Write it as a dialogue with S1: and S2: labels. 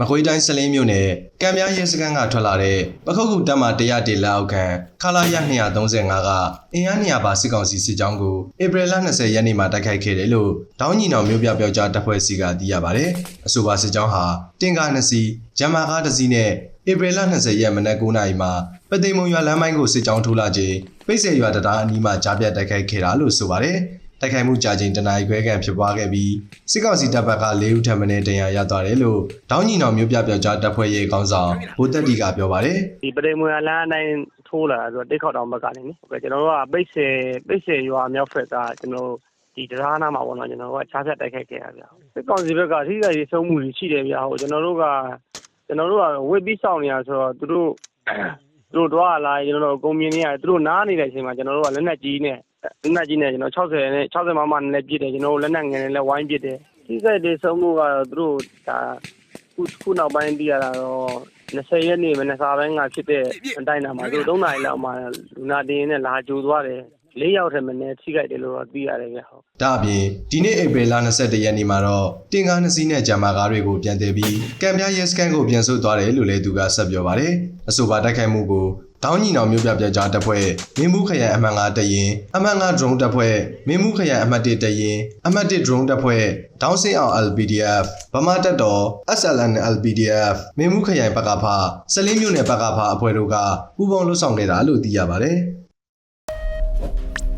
S1: မကွေးတိုင်းစလင်းမြို့နယ်ကံပြားရဲစခန်းကထွက်လာတဲ့ပခုတ်ကူတပ်မ100တေလက်အောက်ခံခလာရ235ကအင်အား200ပါစစ်ကောင်စီစစ်ကြောင်းကိုဧပြီလ20ရက်နေ့မှာတိုက်ခိုက်ခဲ့တယ်လို့တောင်းညီနောင်မြို့ပြပျောက်ကြားတပ်ဖွဲ့စီကသိရပါတယ်။အဆိုပါစစ်ကြောင်းဟာတင်ကား2စီး၊ဂျမ်မာကား1စီးနဲ့ဧပြီလ20ရက်မနက်9:00နာရီမှာပသိမ်မုံရွာလမ်းပိုင်းကိုစစ်ကြောင်းထိုးလာချိန်ပိတ်စေရွာတရားအနီးမှာကြားပြတ်တိုက်ခိုက်ခဲ့တာလို့ဆိုပါတယ်။ တိုက်ခိုက်မှုကြာချိန်တနအီခွဲခန့်ဖြစ်ပွားခဲ့ပြီးစစ်ကောင်စီတပ်ဘက်က၄ဦးထပ်မံတရားရသွားတယ်လို့တောင်းညီနောင်မြို့ပြပျောက်ကြားတပ်ဖွဲ့ရဲ့ခေါင်းဆောင်ဗိုလ်တပ်တီကပြောပါတယ်
S2: ဒီပရိမွေလမ်းအတိုင်းထိုးလာတာဆိုတော့တိတ်ခေါက်တောင်ဘက်ကနေနိဟုတ်ကဲ့ကျွန်တော်တို့ကပိတ်စေပိတ်စေရွာမြောက်ဖက်ကကျွန်တော်တို့ဒီတရားနာမှာပေါ့နော်ကျွန်တော်တို့ကခြားဖြတ်တိုက်ခိုက်ခဲ့ရဗျာစစ်ကောင်စီဘက်ကထိခိုက်ရေးဆုံးမှုတွေရှိတယ်ဗျာဟိုကျွန်တော်တို့ကကျွန်တော်တို့ကဝစ်ပြီးစောင့်နေရဆိုတော့သူတို့သူတို့တော့လာကျွန်တော်တို့ကုမ္ပဏီတွေကသူတို့နားနေတဲ့အချိန်မှာကျွန်တော်တို့ကလက်နက်ကြီးနဲ့ လက်နက်ကြီးနဲ့ကျွန်တော်60နဲ့60မမနဲ့ပြစ်တယ်ကျွန်တော်တို့လက်နက်ငယ်နဲ့လည်းဝိုင်းပြစ်တယ်ထိခိုက်ရေးဆုံးမှုကတော့သူတို့ဒါခုခုနောက်ပိုင်းပြရတာတော့20ရက်နေ့မနေ့စာပိုင်းကဖြစ်တဲ့အတိုင်းအမှာသူတို့3နာရီလောက်မှာလူနာတင်နဲ့လာကြိုသွားတယ်၄ယောက်ထက်မနည်းထိခိုက်တယ်လို့တော့သိရတယ်ဗျဟုတ်။
S1: ဒါအပြင်ဒီနေ့ဧပြီလ22ရက်နေ့မှာတော့တင်ကားနှစ်စီးနဲ့ဂျမ်မာကားတွေကိုပြန်တည်ပြီးကံပြားရဲစခန်းကိုပြန်ဆုတ်သွားတယ်လို့လည်းသူကဆက်ပြောပါတယ်။အဆိုပါတိုက်ခိုက်မှုကို တောင်းညီနောင်မြို့ပြပြကြားတပ်ဖွဲ့မင်းမှုခရိုင်အမှတ်5တရင်အမှတ်5 drone တပ်ဖွဲ့မင်းမှုခရိုင်အမှတ်1တရင်အမှတ်1 drone တပ်ဖွဲ့ဒေါင်းစင်အောင် LPDF ဗမာတပ်တော် SLN LPDF မင်းမှုခရိုင်ပကဖစလင်းမြို့နယ်ပကဖအဖွဲ့တို့ကပူးပေါင်းလှုပ်ဆောင်နေတာလို့သိရပါတယ်။